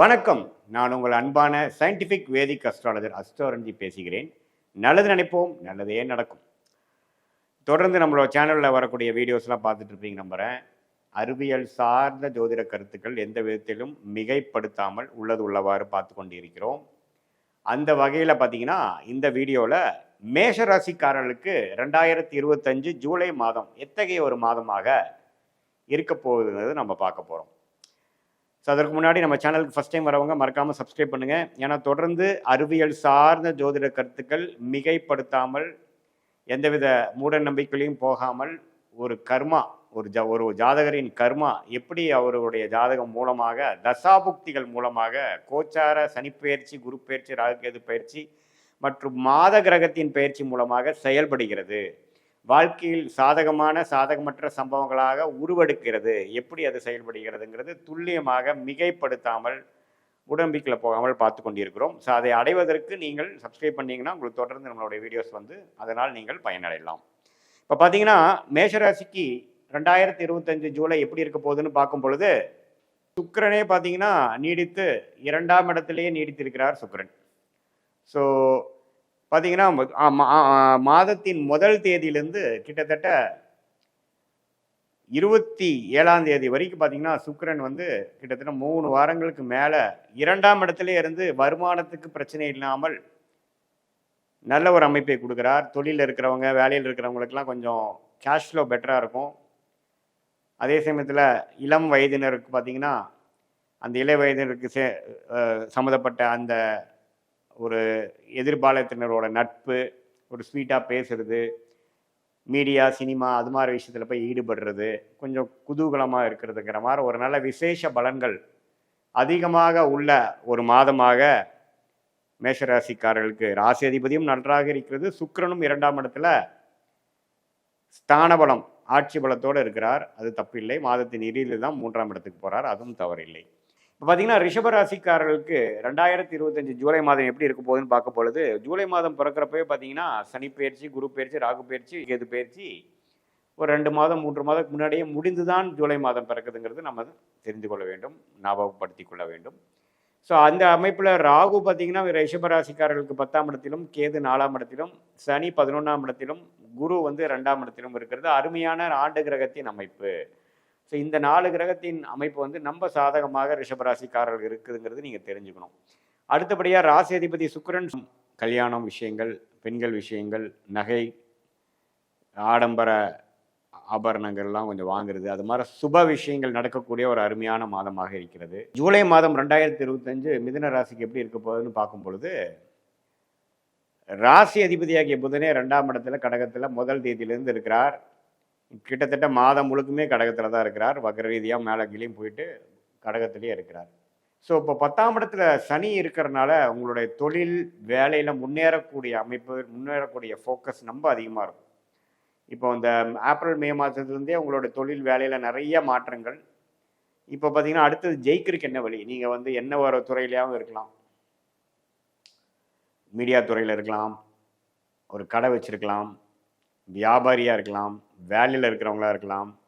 வணக்கம். நான் உங்கள் அன்பான சயின்டிஃபிக் வேதிக் அஸ்ட்ராலஜர் அஸ்ட்ரோரஞ்சி பேசுகிறேன். நல்லது நினைப்போம் நல்லதே நடக்கும். தொடர்ந்து நம்மளோட சேனலில் வரக்கூடிய வீடியோஸ்லாம் பார்த்துட்டு இருப்பீங்க நம்புகிறேன் அறிவியல் சார்ந்த ஜோதிட கருத்துக்கள் எந்த விதத்திலும் மிகைப்படுத்தாமல் உள்ளது உள்ளவாறு பார்த்து கொண்டு இருக்கிறோம் அந்த வகையில் பார்த்தீங்கன்னா இந்த வீடியோவில் மேஷராசிக்காரர்களுக்கு ரெண்டாயிரத்தி இருபத்தஞ்சு ஜூலை மாதம் எத்தகைய ஒரு மாதமாக இருக்க போகுதுங்கிறது நம்ம பார்க்க போகிறோம் ஸோ அதற்கு முன்னாடி நம்ம சேனலுக்கு ஃபஸ்ட் டைம் வரவங்க மறக்காமல் சப்ஸ்கிரைப் பண்ணுங்கள் ஏன்னா தொடர்ந்து அறிவியல் சார்ந்த ஜோதிட கருத்துக்கள் மிகைப்படுத்தாமல் எந்தவித மூட நம்பிக்கையிலையும் போகாமல் ஒரு கர்மா ஒரு ஜ ஒரு ஜாதகரின் கர்மா எப்படி அவருடைய ஜாதகம் மூலமாக தசாபுக்திகள் மூலமாக கோச்சார சனிப்பெயர்ச்சி குரு பயிற்சி ராகுகேது பயிற்சி மற்றும் மாத கிரகத்தின் பயிற்சி மூலமாக செயல்படுகிறது. வாழ்க்கையில் சாதகமான சாதகமற்ற சம்பவங்களாக உருவெடுக்கிறது. எப்படி அது செயல்படுகிறதுங்கிறது துல்லியமாக மிகைப்படுத்தாமல் உடம்பிக்கில் போகாமல் பார்த்து கொண்டிருக்கிறோம். ஸோ அதை அடைவதற்கு நீங்கள் சப்ஸ்கிரைப் பண்ணிங்கன்னா உங்களுக்கு தொடர்ந்து நம்மளுடைய வீடியோஸ் வந்து அதனால் நீங்கள் பயனடையலாம். இப்போ பார்த்தீங்கன்னா மேஷராசிக்கு ரெண்டாயிரத்தி இருபத்தஞ்சு ஜூலை எப்படி இருக்க போகுதுன்னு பார்க்கும் பொழுது சுக்கரனே பார்த்தீங்கன்னா நீடித்து இரண்டாம் இடத்திலேயே நீடித்திருக்கிறார் சுக்கரன். ஸோ பார்த்தீங்கன்னா மாதத்தின் முதல் தேதியிலேருந்து கிட்டத்தட்ட இருபத்தி ஏழாம் தேதி வரைக்கும் பார்த்தீங்கன்னா சுக்கரன் வந்து கிட்டத்தட்ட மூணு வாரங்களுக்கு மேலே இரண்டாம் இடத்துல இருந்து வருமானத்துக்கு பிரச்சனை இல்லாமல் நல்ல ஒரு அமைப்பை கொடுக்குறார். தொழிலில் இருக்கிறவங்க வேலையில் இருக்கிறவங்களுக்கெல்லாம் கொஞ்சம் கேஷ் ஃப்ளோ பெட்டராக இருக்கும். அதே சமயத்தில் இளம் வயதினருக்கு பார்த்தீங்கன்னா அந்த இளைய வயதினருக்கு சே சம்மந்தப்பட்ட அந்த ஒரு எதிர்பாலத்தினரோட நட்பு ஒரு ஸ்வீட்டாக பேசுறது மீடியா சினிமா அது மாதிரி விஷயத்தில் போய் ஈடுபடுறது கொஞ்சம் குதூகலமாக இருக்கிறதுங்கிற மாதிரி ஒரு நல்ல விசேஷ பலன்கள் அதிகமாக உள்ள ஒரு மாதமாக மேஷராசிக்காரர்களுக்கு ராசி அதிபதியும் நன்றாக இருக்கிறது. சுக்கரனும் இரண்டாம் இடத்துல ஸ்தான பலம் ஆட்சி பலத்தோடு இருக்கிறார். அது தப்பில்லை. மாதத்தின் இறுதியில் தான் மூன்றாம் இடத்துக்கு போகிறார் அதுவும் தவறில்லை. இப்போ பார்த்தீங்கன்னா ரிஷபராசிக்காரர்களுக்கு ரெண்டாயிரத்தி இருபத்தஞ்சு ஜூலை மாதம் எப்படி இருக்க போகுதுன்னு பார்க்க பொழுது ஜூலை மாதம் பிறக்கிறப்பவே பார்த்தீங்கன்னா சனி பயிற்சி குரு பயிற்சி ராகு பயிற்சி கேது பயிற்சி ஒரு ரெண்டு மாதம் மூன்று மாதத்துக்கு முன்னாடியே முடிந்து தான் ஜூலை மாதம் பிறக்குதுங்கிறது நம்ம தெரிந்து கொள்ள வேண்டும் ஞாபகப்படுத்தி கொள்ள வேண்டும். ஸோ அந்த அமைப்பில் ராகு பார்த்தீங்கன்னா ரிஷபராசிக்காரர்களுக்கு பத்தாம் இடத்திலும் கேது நாலாம் இடத்திலும் சனி பதினொன்றாம் இடத்திலும் குரு வந்து ரெண்டாம் இடத்திலும் இருக்கிறது. அருமையான ஆண்டு கிரகத்தின் அமைப்பு. ஸோ இந்த நாலு கிரகத்தின் அமைப்பு வந்து நம்ம சாதகமாக ரிஷபராசிக்காரர்கள் இருக்குதுங்கிறது நீங்கள் தெரிஞ்சுக்கணும். அடுத்தபடியாக ராசி அதிபதி கல்யாணம் விஷயங்கள் பெண்கள் விஷயங்கள் நகை ஆடம்பர ஆபரணங்கள்லாம் கொஞ்சம் வாங்குறது அது மாதிரி சுப விஷயங்கள் நடக்கக்கூடிய ஒரு அருமையான மாதமாக இருக்கிறது. ஜூலை மாதம் ரெண்டாயிரத்தி இருபத்தஞ்சு மிதன ராசிக்கு எப்படி இருக்க போகுதுன்னு பார்க்கும் பொழுது ராசி அதிபதியாகிய புதனே ரெண்டாம் இடத்துல கடகத்தில் முதல் தேதியிலிருந்து இருக்கிறார். கிட்டத்தட்ட மாதம் முழுக்குமே கடகத்தில் தான் இருக்கிறார். வக்ர ரீதியாக மேலே கிளியும் போயிட்டு கடகத்திலேயே இருக்கிறார். ஸோ இப்போ பத்தாம் இடத்துல சனி இருக்கிறனால உங்களுடைய தொழில் வேலையில் முன்னேறக்கூடிய அமைப்பு முன்னேறக்கூடிய ஃபோக்கஸ் ரொம்ப அதிகமாக இருக்கும். இப்போ இந்த ஏப்ரல் மே மாதத்துலேருந்தே உங்களோட தொழில் வேலையில் நிறைய மாற்றங்கள். இப்போ பார்த்தீங்கன்னா அடுத்தது ஜெயிக்கிறதுக்கு என்ன வழி? நீங்கள் வந்து என்ன ஒரு துறையிலையாகவும் இருக்கலாம். மீடியா துறையில் இருக்கலாம். ஒரு கடை வச்சிருக்கலாம். வியாபாரியாக இருக்கலாம். வேலையில் இருக்கிறவங்களா இருக்கலாம்.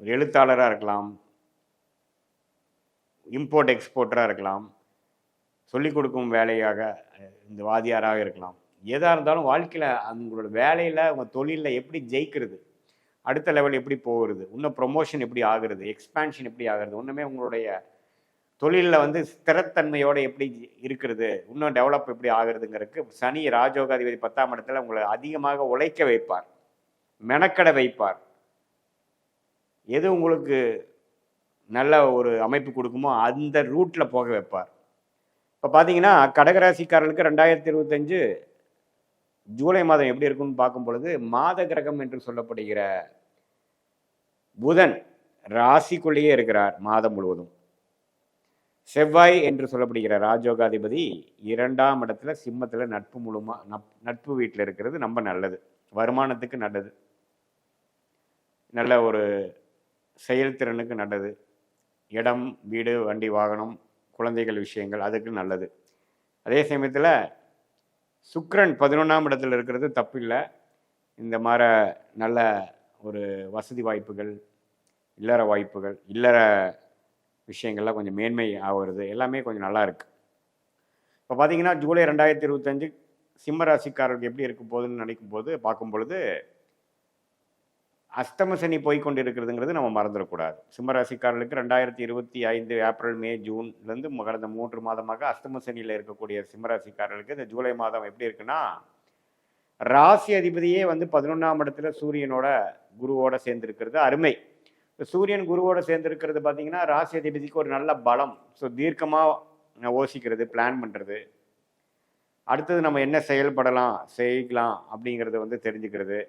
ஒரு எழுத்தாளராக இருக்கலாம். இம்போர்ட் எக்ஸ்போர்ட்டராக இருக்கலாம். சொல்லிக் கொடுக்கும் வேலையாக இந்த வாதியாராக இருக்கலாம். எதாக இருந்தாலும் வாழ்க்கையில் அவங்களோட வேலையில் உங்கள் தொழிலில் எப்படி ஜெயிக்கிறது அடுத்த லெவல் எப்படி போகிறது இன்னும் ப்ரொமோஷன் எப்படி ஆகுறது எக்ஸ்பேன்ஷன் எப்படி ஆகுறது ஒன்றுமே உங்களுடைய தொழிலில் வந்து ஸ்திரத்தன்மையோடு எப்படி இருக்கிறது இன்னும் டெவலப் எப்படி ஆகுறதுங்கிறதுக்கு சனி ராஜோகாதிபதி பத்தாம் இடத்துல உங்களை அதிகமாக உழைக்க வைப்பார். மெனக்கட வைப்பார். எது உங்களுக்கு நல்ல ஒரு அமைப்பு கொடுக்குமோ அந்த ரூட்டில் போக வைப்பார். இப்போ பார்த்தீங்கன்னா கடகராசிக்காரர்களுக்கு ரெண்டாயிரத்தி இருபத்தஞ்சு ஜூலை மாதம் எப்படி இருக்கும்னு பார்க்கும் பொழுது மாத கிரகம் என்று சொல்லப்படுகிற புதன் ராசிக்குள்ளேயே இருக்கிறார் மாதம் முழுவதும். செவ்வாய் என்று சொல்லப்படுகிற ராஜோகாதிபதி இரண்டாம் இடத்துல சிம்மத்தில் நட்பு முழுமா நப் நட்பு வீட்டில் இருக்கிறது ரொம்ப நல்லது. வருமானத்துக்கு நல்லது. நல்ல ஒரு செயல்திறனுக்கு நல்லது. இடம் வீடு வண்டி வாகனம் குழந்தைகள் விஷயங்கள் அதுக்கு நல்லது. அதே சமயத்தில் சுக்ரன் பதினொன்றாம் இடத்துல இருக்கிறது தப்பில்லை. இந்த மாதிரி நல்ல ஒரு வசதி வாய்ப்புகள் இல்லற வாய்ப்புகள் இல்லற விஷயங்கள்லாம் கொஞ்சம் மேன்மை ஆகிறது எல்லாமே கொஞ்சம் நல்லா இருக்குது இப்போ பார்த்தீங்கன்னா ஜூலை ரெண்டாயிரத்தி இருபத்தஞ்சு சிம்ம ராசிக்காரர்களுக்கு எப்படி இருக்க போகுதுன்னு நினைக்கும் போது பார்க்கும் பொழுது அஸ்தமசனி போய் இருக்கிறதுங்கிறது நம்ம மறந்துடக்கூடாது. சிம்மராசிக்காரர்களுக்கு ரெண்டாயிரத்தி இருபத்தி ஐந்து ஏப்ரல் மே ஜூன்லேருந்து கடந்த மூன்று மாதமாக அஸ்தம சனியில் இருக்கக்கூடிய சிம்மராசிக்காரர்களுக்கு இந்த ஜூலை மாதம் எப்படி இருக்குன்னா ராசி அதிபதியே வந்து பதினொன்றாம் இடத்துல சூரியனோட குருவோட சேர்ந்திருக்கிறது. அருமை. சூரியன் குருவோட சேர்ந்திருக்கிறது பார்த்தீங்கன்னா ராசி அதிபதிக்கு ஒரு நல்ல பலம். ஸோ தீர்க்கமாக யோசிக்கிறது பிளான் பண்ணுறது அடுத்தது நம்ம என்ன செயல்படலாம் செய்யலாம் அப்படிங்கிறத வந்து தெரிஞ்சுக்கிறது.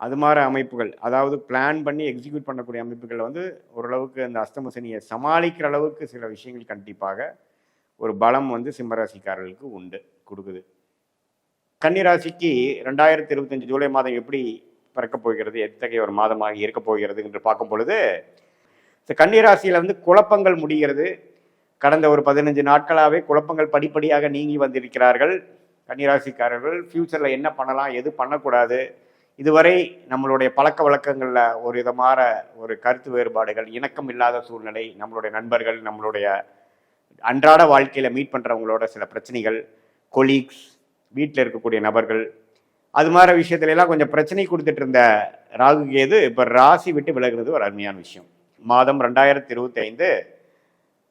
அது மாதிரி அமைப்புகள் அதாவது பிளான் பண்ணி எக்ஸிக்யூட் பண்ணக்கூடிய அமைப்புகள் வந்து ஓரளவுக்கு அந்த அஸ்தம சனியை சமாளிக்கிற அளவுக்கு சில விஷயங்கள் கண்டிப்பாக ஒரு பலம் வந்து சிம்மராசிக்காரர்களுக்கு உண்டு கொடுக்குது. கன்னிராசிக்கு ரெண்டாயிரத்தி இருபத்தஞ்சு ஜூலை மாதம் எப்படி பிறக்கப் போகிறது எத்தகைய ஒரு மாதமாக இருக்க போகிறது என்று பார்க்கும் பொழுது இந்த கன்னிராசியில் வந்து குழப்பங்கள் முடிகிறது. கடந்த ஒரு பதினஞ்சு நாட்களாகவே குழப்பங்கள் படிப்படியாக நீங்கி வந்திருக்கிறார்கள். கன்னிராசிக்காரர்கள் ஃப்யூச்சரில் என்ன பண்ணலாம் எது பண்ணக்கூடாது இதுவரை நம்மளுடைய பழக்க வழக்கங்களில் ஒரு விதமான ஒரு கருத்து வேறுபாடுகள் இணக்கம் இல்லாத சூழ்நிலை நம்மளுடைய நண்பர்கள் நம்மளுடைய அன்றாட வாழ்க்கையில் மீட் பண்ணுறவங்களோட சில பிரச்சனைகள் கொலீக்ஸ் வீட்டில் இருக்கக்கூடிய நபர்கள் அது மாதிரி விஷயத்துல எல்லாம் கொஞ்சம் பிரச்சனை கொடுத்துட்டு இருந்த ராகு கேது இப்போ ராசி விட்டு விலகுறது ஒரு அருமையான விஷயம். மாதம் ரெண்டாயிரத்தி இருபத்தி ஐந்து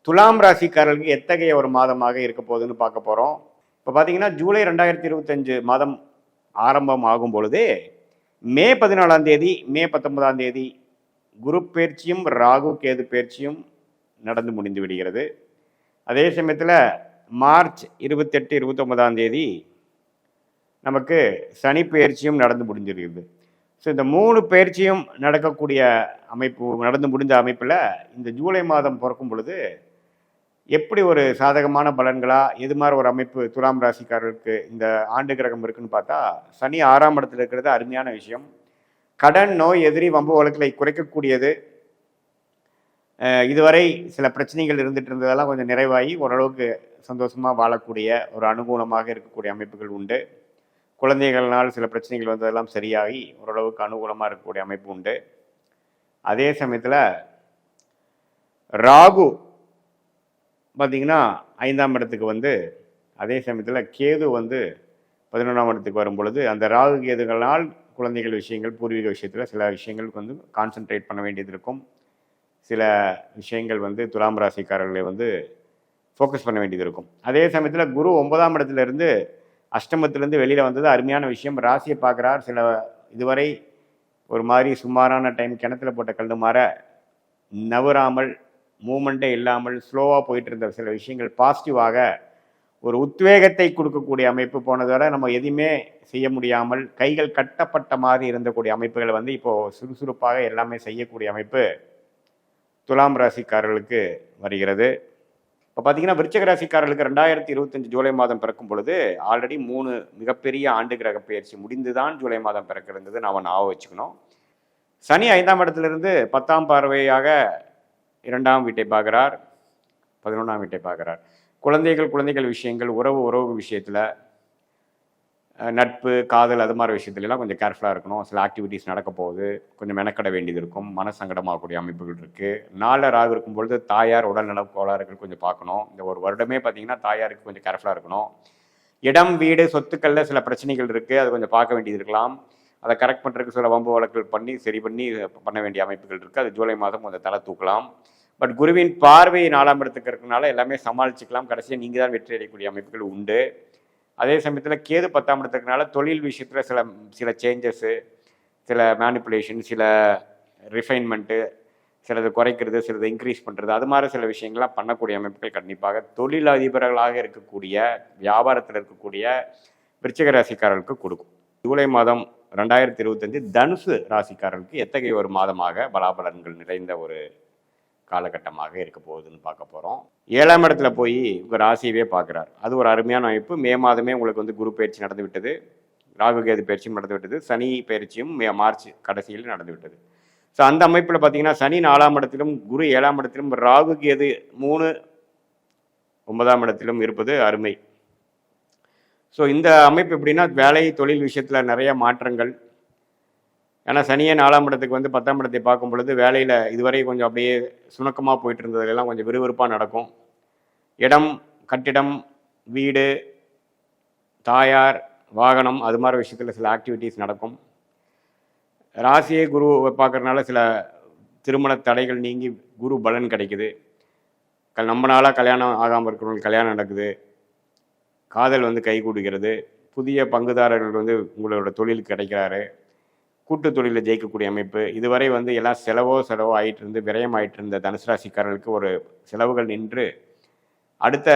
துலாம் ராசிக்காரர்களுக்கு எத்தகைய ஒரு மாதமாக இருக்க போகுதுன்னு பார்க்க போகிறோம் இப்போ பார்த்தீங்கன்னா ஜூலை ரெண்டாயிரத்தி இருபத்தஞ்சு மாதம் ஆரம்பம் ஆகும் பொழுதே மே பதினாலாம் தேதி மே பத்தொன்பதாம் தேதி குரு பயிற்சியும் ராகு கேது பயிற்சியும் நடந்து முடிந்து விடுகிறது. அதே சமயத்தில் மார்ச் இருபத்தெட்டு இருபத்தொன்பதாம் தேதி நமக்கு சனி பயிற்சியும் நடந்து முடிஞ்சிருக்குது. ஸோ இந்த மூணு பயிற்சியும் நடக்கக்கூடிய அமைப்பு நடந்து முடிஞ்ச அமைப்பில் இந்த ஜூலை மாதம் பிறக்கும் பொழுது எப்படி ஒரு சாதகமான பலன்களா எது மாதிரி ஒரு அமைப்பு துலாம் ராசிக்காரர்களுக்கு இந்த ஆண்டு கிரகம் இருக்குன்னு பார்த்தா சனி ஆறாம் இடத்துல இருக்கிறது அருமையான விஷயம். கடன் நோய் எதிரி வம்பு வழக்கில் குறைக்கக்கூடியது. இதுவரை சில பிரச்சனைகள் இருந்துட்டு இருந்ததெல்லாம் கொஞ்சம் நிறைவாகி ஓரளவுக்கு சந்தோஷமாக வாழக்கூடிய ஒரு அனுகூலமாக இருக்கக்கூடிய அமைப்புகள் உண்டு. குழந்தைகள்னால் சில பிரச்சனைகள் வந்ததெல்லாம் சரியாகி ஓரளவுக்கு அனுகூலமாக இருக்கக்கூடிய அமைப்பு உண்டு. அதே சமயத்தில் ராகு பார்த்தீங்கன்னா ஐந்தாம் இடத்துக்கு வந்து அதே சமயத்தில் கேது வந்து பதினொன்றாம் இடத்துக்கு வரும் பொழுது அந்த ராகு கேதுகளால் குழந்தைகள் விஷயங்கள் பூர்வீக விஷயத்தில் சில விஷயங்களுக்கு வந்து கான்சென்ட்ரேட் பண்ண வேண்டியது இருக்கும். சில விஷயங்கள் வந்து துலாம் ராசிக்காரர்களை வந்து ஃபோக்கஸ் பண்ண வேண்டியது இருக்கும். அதே சமயத்தில் குரு ஒன்பதாம் இடத்துல இருந்து அஷ்டமத்திலேருந்து வெளியில் வந்தது அருமையான விஷயம். ராசியை பார்க்குறார். சில இதுவரை ஒரு மாதிரி சுமாரான டைம் கிணத்துல போட்ட கல் மாற நவராமல் மூமெண்ட்டே இல்லாமல் ஸ்லோவாக போயிட்டு இருந்த சில விஷயங்கள் பாசிட்டிவாக ஒரு உத்வேகத்தை கொடுக்கக்கூடிய அமைப்பு போனதோட நம்ம எதையுமே செய்ய முடியாமல் கைகள் கட்டப்பட்ட மாதிரி இருந்தக்கூடிய அமைப்புகள் வந்து இப்போது சுறுசுறுப்பாக எல்லாமே செய்யக்கூடிய அமைப்பு துலாம் ராசிக்காரர்களுக்கு வருகிறது. இப்போ பார்த்தீங்கன்னா விருச்சக ராசிக்காரர்களுக்கு ரெண்டாயிரத்தி இருபத்தஞ்சு ஜூலை மாதம் பிறக்கும் பொழுது ஆல்ரெடி மூணு மிகப்பெரிய ஆண்டு கிரக பயிற்சி முடிந்து தான் ஜூலை மாதம் பிறக்கிறது நாம் ஞாபகம் வச்சுக்கணும். சனி ஐந்தாம் இடத்துலேருந்து பத்தாம் பார்வையாக இரண்டாம் வீட்டை பார்க்குறார் பதினொன்றாம் வீட்டை பார்க்குறார். குழந்தைகள் குழந்தைகள் விஷயங்கள் உறவு உறவு விஷயத்தில் நட்பு காதல் அது மாதிரி விஷயத்துலலாம் கொஞ்சம் கேர்ஃபுல்லாக இருக்கணும். சில ஆக்டிவிட்டீஸ் நடக்க போகுது. கொஞ்சம் மெனக்கட வேண்டியது இருக்கும். மனசங்கடமாகக்கூடிய அமைப்புகள் இருக்குது நாளில் ராகு இருக்கும் பொழுது தாயார் உடல்நல கோளாறுகள் கொஞ்சம் பார்க்கணும். இந்த ஒரு வருடமே பார்த்தீங்கன்னா தாயாருக்கு கொஞ்சம் கேர்ஃபுல்லாக இருக்கணும். இடம் வீடு சொத்துக்களில் சில பிரச்சனைகள் இருக்குது அது கொஞ்சம் பார்க்க வேண்டியது இருக்கலாம். அதை கரெக்ட் பண்ணுறதுக்கு சில வம்பு வழக்குகள் பண்ணி சரி பண்ணி பண்ண வேண்டிய அமைப்புகள் இருக்குது அது ஜூலை மாதம் கொஞ்சம் தலை தூக்கலாம். பட் குருவின் பார்வை நாலாம் இடத்துக்கு இருக்கனால எல்லாமே சமாளிச்சுக்கலாம். கடைசியாக நீங்கள் தான் வெற்றி அடையக்கூடிய அமைப்புகள் உண்டு. அதே சமயத்தில் கேது பத்தாம் இடத்துக்குனால தொழில் விஷயத்தில் சில சில சேஞ்சஸ்ஸு சில மேனிப்புலேஷன் சில ரிஃபைன்மெண்ட்டு சிலது குறைக்கிறது சிலது இன்க்ரீஸ் பண்ணுறது அது மாதிரி சில விஷயங்கள்லாம் பண்ணக்கூடிய அமைப்புகள் கண்டிப்பாக தொழில் அதிபர்களாக இருக்கக்கூடிய வியாபாரத்தில் இருக்கக்கூடிய விருச்சிக ராசிக்காரர்களுக்கு கொடுக்கும். ஜூலை மாதம் ரெண்டாயிரத்தி இருபத்தஞ்சு தனுசு ராசிக்காரர்களுக்கு எத்தகைய ஒரு மாதமாக பலாபலன்கள் நிறைந்த ஒரு காலகட்டமாக இருக்க போகுதுன்னு பார்க்க போகிறோம் ஏழாம் இடத்துல போய் உங்கள் ராசியவே பார்க்குறாரு. அது ஒரு அருமையான அமைப்பு. மே மாதமே உங்களுக்கு வந்து குரு பயிற்சி நடந்து விட்டது. ராகு கேது பயிற்சியும் நடந்து விட்டது. சனி பயிற்சியும் மே மார்ச் கடைசியில் நடந்து விட்டது. ஸோ அந்த அமைப்பில் பார்த்தீங்கன்னா சனி நாலாம் இடத்திலும் குரு ஏழாம் இடத்திலும் ராகு கேது மூணு ஒன்பதாம் இடத்திலும் இருப்பது அருமை. ஸோ இந்த அமைப்பு எப்படின்னா வேலை தொழில் விஷயத்தில் நிறைய மாற்றங்கள் ஏன்னா சனியன் நாலாம் இடத்துக்கு வந்து பத்தாம் இடத்தை பார்க்கும் பொழுது வேலையில் இதுவரை கொஞ்சம் அப்படியே சுணக்கமாக போயிட்டு இருந்ததுலாம் கொஞ்சம் விறுவிறுப்பாக நடக்கும். இடம் கட்டிடம் வீடு தாயார் வாகனம் அது மாதிரி விஷயத்தில் சில ஆக்டிவிட்டீஸ் நடக்கும். ராசியே குரு பார்க்குறதுனால சில திருமண தடைகள் நீங்கி குரு பலன் கிடைக்குது. க- நம்ம நாளாக கல்யாணம் ஆகாமல் இருக்கிறவங்களுக்கு கல்யாணம் நடக்குது. காதல் வந்து கை கூடுகிறது. புதிய பங்குதாரர்கள் வந்து உங்களோட தொழில் கிடைக்கிறாரு. கூட்டு தொழிலில் ஜெயிக்கக்கூடிய அமைப்பு. இதுவரை வந்து எல்லாம் செலவோ செலவோ ஆயிட்டு இருந்து விரயம் ஆயிட்டு இருந்த தனுசு ராசிக்காரர்களுக்கு ஒரு செலவுகள் நின்று அடுத்த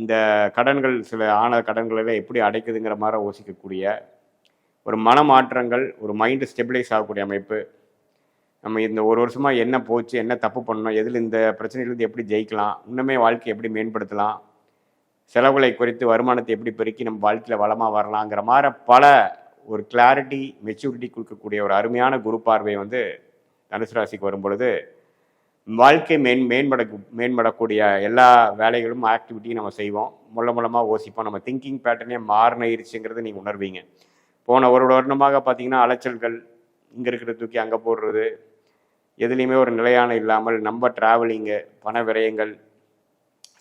இந்த கடன்கள் சில ஆன கடன்களெல்லாம் எப்படி அடைக்குதுங்கிற மாதிரி யோசிக்கக்கூடிய ஒரு மனமாற்றங்கள் ஒரு மைண்டு ஸ்டெபிலைஸ் ஆகக்கூடிய அமைப்பு. நம்ம இந்த ஒரு வருஷமாக என்ன போச்சு என்ன தப்பு பண்ணோம் எதில் இந்த பிரச்சனையிலேருந்து எப்படி ஜெயிக்கலாம் இன்னுமே வாழ்க்கையை எப்படி மேம்படுத்தலாம் செலவுகளை குறைத்து வருமானத்தை எப்படி பெருக்கி நம்ம வாழ்க்கையில் வளமாக வரலாங்கிற மாதிரி பல ஒரு கிளாரிட்டி மெச்சூரிட்டி கொடுக்கக்கூடிய ஒரு அருமையான குரு பார்வை வந்து தனுசு ராசிக்கு வரும் பொழுது வாழ்க்கை மேன் மேம்பட மேம்படக்கூடிய எல்லா வேலைகளும் ஆக்டிவிட்டியும் நம்ம செய்வோம். முள்ள மூலமாக யோசிப்போம். நம்ம திங்கிங் பேட்டர்னே மாறினிருச்சுங்கிறத நீங்கள் உணர்வீங்க. போன ஒரு வருடமாக பார்த்தீங்கன்னா அலைச்சல்கள் இங்கே இருக்கிற தூக்கி அங்கே போடுறது எதுலேயுமே ஒரு நிலையான இல்லாமல் நம்ம ட்ராவலிங்கு பண விரயங்கள்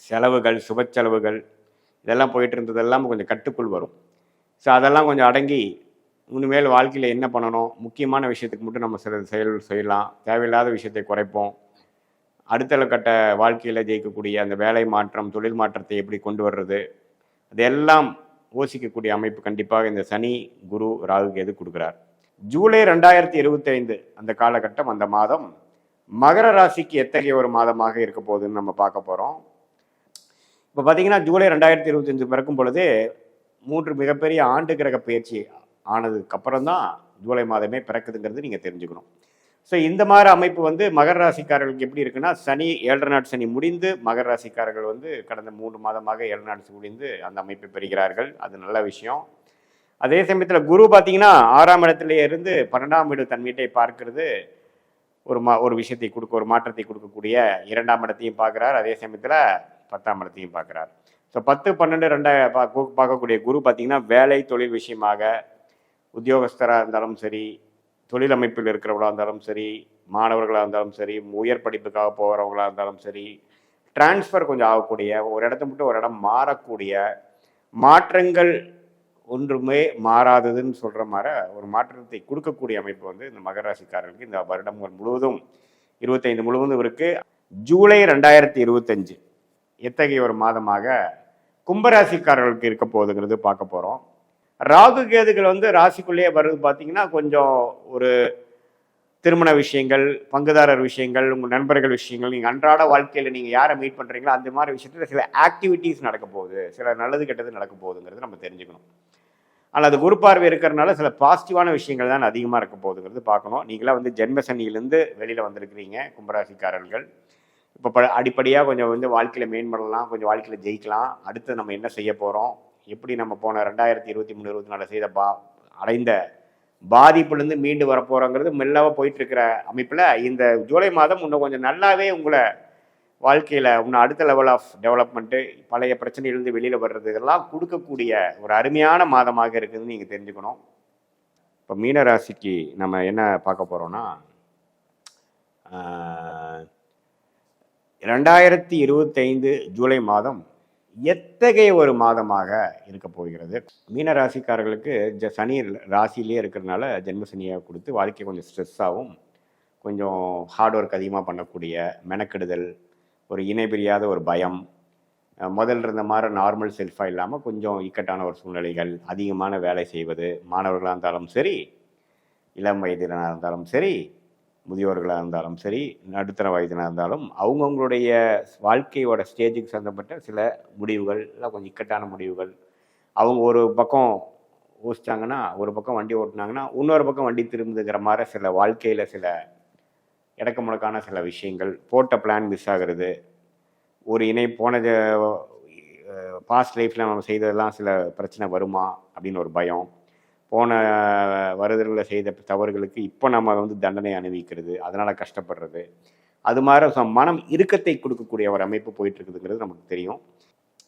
செலவுகள் சுப செலவுகள் இதெல்லாம் போயிட்டு இருந்ததெல்லாம் கொஞ்சம் கட்டுக்குள் வரும். ஸோ அதெல்லாம் கொஞ்சம் அடங்கி இனிமேல் வாழ்க்கையில் என்ன பண்ணணும்? முக்கியமான விஷயத்துக்கு மட்டும் நம்ம சில செயல் செய்யலாம். தேவையில்லாத விஷயத்தை குறைப்போம். அடுத்த கட்ட வாழ்க்கையில் ஜெயிக்கக்கூடிய அந்த வேலை மாற்றம் தொழில் மாற்றத்தை எப்படி கொண்டு வர்றது? அதெல்லாம் யோசிக்கக்கூடிய அமைப்பு கண்டிப்பாக இந்த சனி குரு ராகு கேது கொடுக்குறார். ஜூலை ரெண்டாயிரத்தி இருபத்தி ஐந்து அந்த காலகட்டம் அந்த மாதம் மகர ராசிக்கு எத்தகைய ஒரு மாதமாக இருக்க போகுதுன்னு நம்ம பார்க்க போகிறோம் இப்போ பார்த்தீங்கன்னா ஜூலை ரெண்டாயிரத்தி இருபத்தஞ்சு பிறக்கும் பொழுது மூன்று மிகப்பெரிய ஆண்டு கிரக பயிற்சி ஆனதுக்கு அப்புறம் தான் ஜூலை மாதமே பிறக்குதுங்கிறது நீங்கள் தெரிஞ்சுக்கணும். ஸோ இந்த மாதிரி அமைப்பு வந்து மகர ராசிக்காரர்களுக்கு எப்படி இருக்குன்னா சனி ஏழரை நாட் சனி முடிந்து மகர ராசிக்காரர்கள் வந்து கடந்த மூன்று மாதமாக ஏழு நாட் முடிந்து அந்த அமைப்பை பெறுகிறார்கள். அது நல்ல விஷயம். அதே சமயத்தில் குரு பார்த்தீங்கன்னா ஆறாம் இடத்துல இருந்து பன்னெண்டாம் வீடு தன் வீட்டை ஒரு மா ஒரு விஷயத்தை கொடுக்க ஒரு மாற்றத்தை கொடுக்கக்கூடிய இரண்டாம் இடத்தையும் பார்க்குறார். அதே சமயத்தில் பத்தாம் இடத்தையும் பார்க்குறார். ஸோ பத்து பன்னெண்டு ரெண்டா பார்க்கக்கூடிய குரு பார்த்தீங்கன்னா வேலை தொழில் விஷயமாக உத்தியோகஸ்தராக இருந்தாலும் சரி தொழில் அமைப்பில் இருக்கிறவங்களா இருந்தாலும் சரி மாணவர்களாக இருந்தாலும் சரி உயர் படிப்புக்காக போகிறவங்களாக இருந்தாலும் சரி டிரான்ஸ்ஃபர் கொஞ்சம் ஆகக்கூடிய ஒரு இடத்த மட்டும் ஒரு இடம் மாறக்கூடிய மாற்றங்கள் ஒன்றுமே மாறாததுன்னு சொல்கிற மாதிரி ஒரு மாற்றத்தை கொடுக்கக்கூடிய அமைப்பு வந்து இந்த மகராசிக்காரர்களுக்கு இந்த வருடம் முழுவதும் இருபத்தைந்து முழுவதும் இருக்குது ஜூலை ரெண்டாயிரத்தி இருபத்தஞ்சு எத்தகைய ஒரு மாதமாக கும்பராசிக்காரர்களுக்கு இருக்க போகுதுங்கிறது பார்க்க போகிறோம் ராகு கேதுகள் வந்து ராசிக்குள்ளேயே வருது பார்த்தீங்கன்னா கொஞ்சம் ஒரு திருமண விஷயங்கள் பங்குதாரர் விஷயங்கள் உங்கள் நண்பர்கள் விஷயங்கள் நீங்கள் அன்றாட வாழ்க்கையில் நீங்கள் யாரை மீட் பண்ணுறீங்களோ அந்த மாதிரி விஷயத்தில் சில ஆக்டிவிட்டீஸ் நடக்க போகுது. சில நல்லது கெட்டது நடக்க போகுதுங்கிறது நம்ம தெரிஞ்சுக்கணும். ஆனால் அது குரு பார்வை இருக்கிறனால சில பாசிட்டிவான விஷயங்கள் தான் அதிகமாக இருக்க போகுதுங்கிறது பார்க்கணும். நீங்களாம் வந்து ஜென்ம சனியிலேருந்து வெளியில் வந்திருக்கிறீங்க கும்பராசிக்காரர்கள். இப்போ ப அடிப்படையாக கொஞ்சம் வந்து வாழ்க்கையில் மேம்படலாம் கொஞ்சம் வாழ்க்கையில் ஜெயிக்கலாம். அடுத்து நம்ம என்ன செய்ய போகிறோம் எப்படி நம்ம போன ரெண்டாயிரத்தி இருபத்தி மூணு இருபத்தி நாலு செய்த பா அடைந்த பாதிப்புலேருந்து மீண்டு வரப்போகிறோங்கிறது மெல்லவாக போயிட்டுருக்கிற அமைப்பில் இந்த ஜூலை மாதம் இன்னும் கொஞ்சம் நல்லாவே உங்களை வாழ்க்கையில் இன்னும் அடுத்த லெவல் ஆஃப் டெவலப்மெண்ட்டு பழைய பிரச்சனையிலேருந்து வெளியில் வர்றது இதெல்லாம் கொடுக்கக்கூடிய ஒரு அருமையான மாதமாக இருக்குதுன்னு நீங்கள் தெரிஞ்சுக்கணும். இப்போ மீன ராசிக்கு நம்ம என்ன பார்க்க போகிறோன்னா ரெண்டாயிரத்தி இருபத்தைந்து ஜூலை மாதம் எத்தகைய ஒரு மாதமாக இருக்க போகிறது? மீன ராசிக்காரர்களுக்கு ஜ சனி ராசிலேயே இருக்கிறதுனால ஜென்ம சனியாக கொடுத்து வாழ்க்கை கொஞ்சம் ஸ்ட்ரெஸ்ஸாகவும் கொஞ்சம் ஹார்ட் ஒர்க் அதிகமாக பண்ணக்கூடிய மெனக்கெடுதல் ஒரு இணை பிரியாத ஒரு பயம் முதல்ல இருந்த மாதிரி நார்மல் செல்ஃபாக இல்லாமல் கொஞ்சம் இக்கட்டான ஒரு சூழ்நிலைகள் அதிகமான வேலை செய்வது மாணவர்களாக இருந்தாலும் சரி இளம் வயதினராக இருந்தாலும் சரி முதியோர்களாக இருந்தாலும் சரி நடுத்தர வயதினாக இருந்தாலும் அவங்கவுங்களுடைய வாழ்க்கையோட ஸ்டேஜுக்கு சம்மந்தப்பட்ட சில முடிவுகள் இல்லை கொஞ்சம் இக்கட்டான முடிவுகள். அவங்க ஒரு பக்கம் ஓசிச்சாங்கன்னா ஒரு பக்கம் வண்டி ஓட்டினாங்கன்னா இன்னொரு பக்கம் வண்டி திரும்புதுங்கிற மாதிரி சில வாழ்க்கையில் சில இடக்க முடக்கான சில விஷயங்கள் போட்ட பிளான் மிஸ் ஆகிறது ஒரு இணை போன பாஸ்ட் லைஃப்பில் நம்ம செய்ததெல்லாம் சில பிரச்சனை வருமா அப்படின்னு ஒரு பயம். போன வருடங்களில் செய்த தவறுகளுக்கு இப்போ நம்ம வந்து தண்டனை அனுபவிக்கிறது அதனால் கஷ்டப்படுறது. அது மாதிரி ச- மனம் இறுக்கத்தை கொடுக்கக்கூடிய ஒரு அமைப்பு போயிட்டுருக்குதுங்கிறது நமக்கு தெரியும்.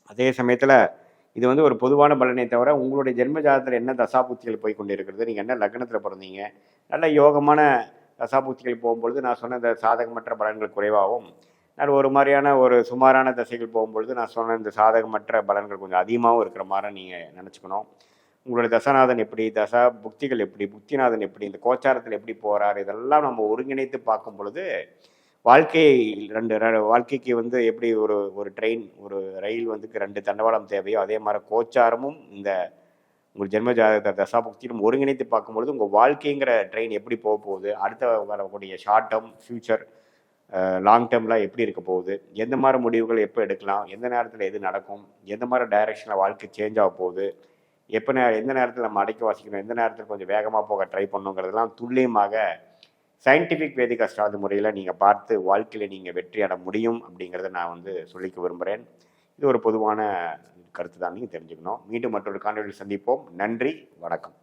அதே சமயத்தில் இது வந்து ஒரு பொதுவான பலனை தவிர உங்களுடைய ஜென்ம ஜாதத்தில் என்ன தசாபூத்திகள் போய் கொண்டு இருக்கிறது நீங்கள் என்ன லக்னத்தில் பிறந்தீங்க நல்ல யோகமான தசாபூத்திகள் போகும்பொழுது நான் சொன்ன இந்த சாதகமற்ற பலன்கள் குறைவாகவும் நான் ஒரு மாதிரியான ஒரு சுமாரான தசைகள் போகும்பொழுது நான் சொன்ன இந்த சாதகமற்ற பலன்கள் கொஞ்சம் அதிகமாகவும் இருக்கிற மாதிரி நீங்கள் நினச்சிக்கணும். உங்களுடைய தசநாதன் எப்படி தசா புக்திகள் எப்படி புக்திநாதன் எப்படி இந்த கோச்சாரத்தில் எப்படி போகிறார் இதெல்லாம் நம்ம ஒருங்கிணைத்து பார்க்கும் பொழுது வாழ்க்கையை ரெண்டு வாழ்க்கைக்கு வந்து எப்படி ஒரு ஒரு ட்ரெயின் ஒரு ரயில் வந்து ரெண்டு தண்டவாளம் தேவையோ அதே மாதிரி கோச்சாரமும் இந்த உங்கள் ஜென்ம ஜாதக தசாபுக்தியிலும் ஒருங்கிணைத்து பார்க்கும்பொழுது உங்கள் வாழ்க்கைங்கிற ட்ரெயின் எப்படி போக போகுது அடுத்த வரக்கூடிய ஷார்ட் டேர்ம் ஃப்யூச்சர் லாங் டேர்ம்லாம் எப்படி இருக்க போகுது எந்த மாதிரி முடிவுகள் எப்போ எடுக்கலாம் எந்த நேரத்தில் எது நடக்கும் எந்த மாதிரி டைரெக்ஷனில் வாழ்க்கை சேஞ்ச் ஆக போகுது எப்போ நே எந்த நேரத்தில் நம்ம அடைக்க வாசிக்கணும் எந்த நேரத்தில் கொஞ்சம் வேகமாக போக ட்ரை பண்ணுங்கிறதெல்லாம் துல்லியமாக சயின்டிஃபிக் வேதிக் அஸ்ட்ராலஜி முறையில் நீங்கள் பார்த்து வாழ்க்கையில் நீங்கள் வெற்றி முடியும் அப்படிங்கிறத நான் வந்து சொல்லிக்க விரும்புகிறேன் இது ஒரு பொதுவான கருத்து தான் நீங்கள் தெரிஞ்சுக்கணும். மீண்டும் மற்றொரு காணொலியில் சந்திப்போம். நன்றி வணக்கம்.